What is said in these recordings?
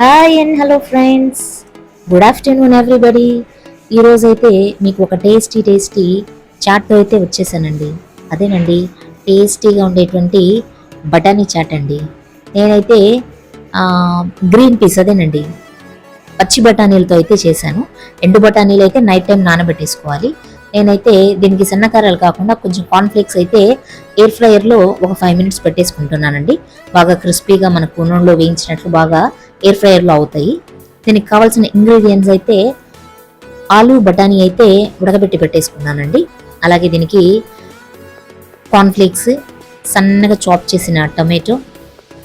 Hi and hello friends good afternoon everybody ఈరోజు అయితే మీకు ఒక టేస్టీ టేస్టీ చాట్తో అయితే వచ్చేసానండి. అదేనండి టేస్టీగా ఉండేటువంటి బఠానీ చాట్ అండి. నేనైతే గ్రీన్ పీస్ అదేనండి. పచ్చి బఠానీలతో అయితే చేశాను. ఎండు బఠానీలు అయితే నైట్ టైం నానబెట్టేసుకోవాలి. నేనైతే దీనికి సన్నకారాలు కాకుండా కొంచెం కాన్ఫ్లేక్స్ అయితే ఎయిర్ ఫ్రైయర్లో ఒక ఫైవ్ మినిట్స్ పెట్టేసుకుంటున్నానండి. బాగా క్రిస్పీగా మనకు నూనెలో వేయించినట్లు బాగా ఎయిర్ ఫ్రైయర్లో అవుతాయి. దీనికి కావాల్సిన ఇంగ్రీడియంట్స్ అయితే ఆలు బఠానీ అయితే ఉడకబెట్టి పెట్టేసుకున్నానండి. అలాగే దీనికి కాన్ఫ్లేక్స్ సన్నగా చాప్ చేసిన టొమాటో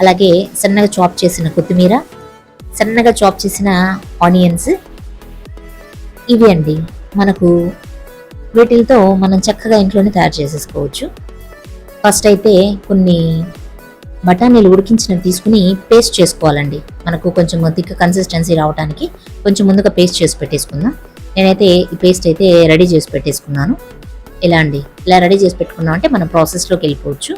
అలాగే సన్నగా చాప్ చేసిన కొత్తిమీర సన్నగా చాప్ చేసిన ఆనియన్స్ ఇవి అండి. మనకు వీటితో మనం చక్కగా ఇంట్లోనే తయారు చేసేసుకోవచ్చు. ఫస్ట్ అయితే కొన్ని బఠానీలు ఉడికించినవి తీసుకుని పేస్ట్ చేసుకోవాలండి. మనకు కొంచెం థిక్ కన్సిస్టెన్సీ రావడానికి కొంచెం ముందుగా పేస్ట్ చేసి పెట్టేసుకుందాం. నేనైతే ఈ పేస్ట్ అయితే రెడీ చేసి పెట్టేసుకున్నాను. ఇలా అండి? ఇలా రెడీ చేసి పెట్టుకున్నాం అంటే మనం ప్రాసెస్లోకి వెళ్ళిపోవచ్చు.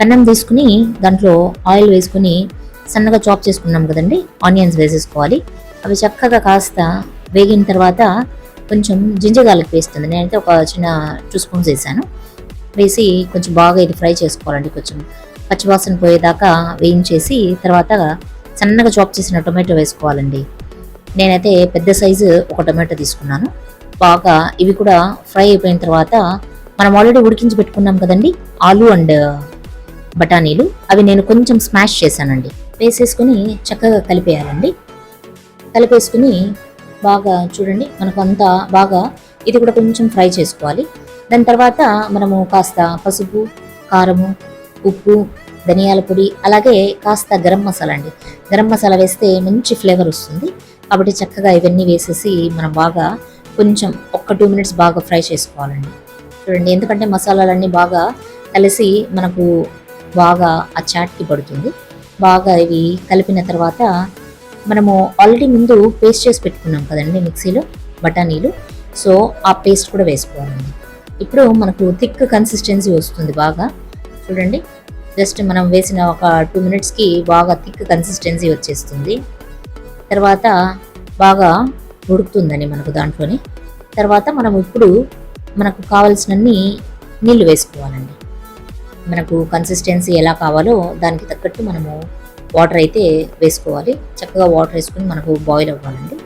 పెన్నం తీసుకుని దాంట్లో ఆయిల్ వేసుకుని సన్నగా చాప్ చేసుకున్నాం కదండి. ఆనియన్స్ వేసేసుకోవాలి. అవి చక్కగా కాస్త వేగిన తర్వాత కొంచెం జింజర్ గార్లిక్ వేస్తుంది నేనైతే ఒక చిన్న టూ స్పూన్స్ వేసాను. వేసి కొంచెం బాగా ఇది ఫ్రై చేసుకోవాలండి. కొంచెం పచ్చివాసన పోయేదాకా వేయించేసి తర్వాత సన్నగా చాప్ చేసిన టొమాటో వేసుకోవాలండి. నేనైతే పెద్ద సైజు ఒక టొమాటో తీసుకున్నాను. బాగా ఇవి కూడా ఫ్రై అయిపోయిన తర్వాత మనం ఆల్రెడీ ఉడికించి పెట్టుకున్నాం కదండి ఆలు అండ్ బఠానీలు. అవి నేను కొంచెం స్మాష్ చేశానండి. వేసేసుకుని చక్కగా కలిపేయాలండి. కలిపేసుకుని బాగా చూడండి మనకు అంతా బాగా ఇది కూడా కొంచెం ఫ్రై చేసుకోవాలి. దాని తర్వాత మనము కాస్త పసుపు కారము ఉప్పు ధనియాల పొడి అలాగే కాస్త గరం మసాలా అండి. గరం మసాలా వేస్తే మంచి ఫ్లేవర్ వస్తుంది. కాబట్టి చక్కగా ఇవన్నీ వేసేసి మనం బాగా కొంచెం ఒక్క టూ మినిట్స్ బాగా ఫ్రై చేసుకోవాలండి. చూడండి ఎందుకంటే మసాలాలన్నీ బాగా కలిసి మనకు బాగా ఆ చాట్కి పడుతుంది. బాగా ఇవి కలిపిన తర్వాత మనము ఆల్రెడీ ముందు పేస్ట్ చేసి పెట్టుకున్నాం కదండి మిక్సీలో బఠానీలు. సో ఆ పేస్ట్ కూడా వేసుకోవాలండి ఇప్పుడు మనకు థిక్ కన్సిస్టెన్సీ వస్తుంది బాగా. చూడండి జస్ట్ మనం వేసిన ఒక టూ మినిట్స్కి బాగా థిక్ కన్సిస్టెన్సీ వచ్చేస్తుంది. తర్వాత బాగా ఉడుకుతుందని మనకు దాంట్లోని. తర్వాత మనం ఇప్పుడు మనకు కావలసినన్ని నీళ్ళు వేసుకోవాలండి. మనకు కన్సిస్టెన్సీ ఎలా కావాలో దానికి తగ్గట్టు మనము వాటర్ అయితే వేసుకోవాలి. చక్కగా వాటర్ వేసుకుని మనకు బాయిల్ అవ్వాలండి.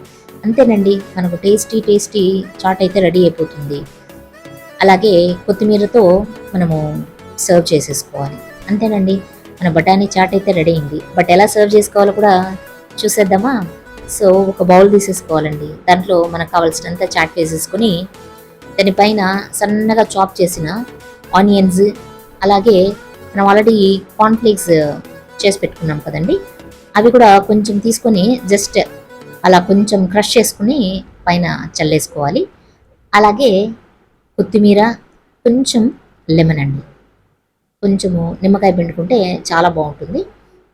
అంతేనండి మనకు టేస్టీ టేస్టీ చాట్ అయితే రెడీ అయిపోతుంది. అలాగే కొత్తిమీరతో మనము సర్వ్ చేసేసుకోవాలి. అంతేనండి మన బఠానీ చాట్ అయితే రెడీ అయింది. బట్ ఎలా సర్వ్ చేసుకోవాలో కూడా చూసేద్దామా? సో ఒక బౌల్ తీసేసుకోవాలండి. దాంట్లో మనకు కావాల్సినంత చాట్ వేసేసుకొని దానిపైన సన్నగా చాప్ చేసిన ఆనియన్స్ అలాగే మనం ఆల్రెడీ కార్న్ఫ్లేక్స్ చేసి పెట్టుకున్నాం కదండి. అవి కూడా కొంచెం తీసుకొని జస్ట్ అలా కొంచెం క్రష్ చేసుకుని పైన చల్లేసుకోవాలి. అలాగే కొత్తిమీర కొంచెం లెమన్ అండి. కొంచెము నిమ్మకాయ పిండుకుంటే చాలా బాగుంటుంది.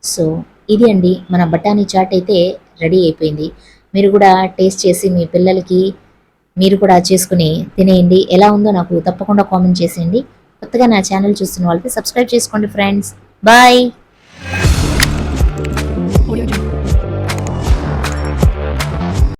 సో ఇది అండి మన బఠానీ చాట్ అయితే రెడీ అయిపోయింది. మీరు కూడా టేస్ట్ చేసి మీ పిల్లలకి మీరు కూడా చేసుకుని తినేయండి. ఎలా ఉందో నాకు తప్పకుండా కామెంట్ చేసేయండి. కొత్తగా నా ఛానల్ చూస్తున్న వాళ్ళకి సబ్స్క్రైబ్ చేసుకోండి ఫ్రెండ్స్. బాయ్!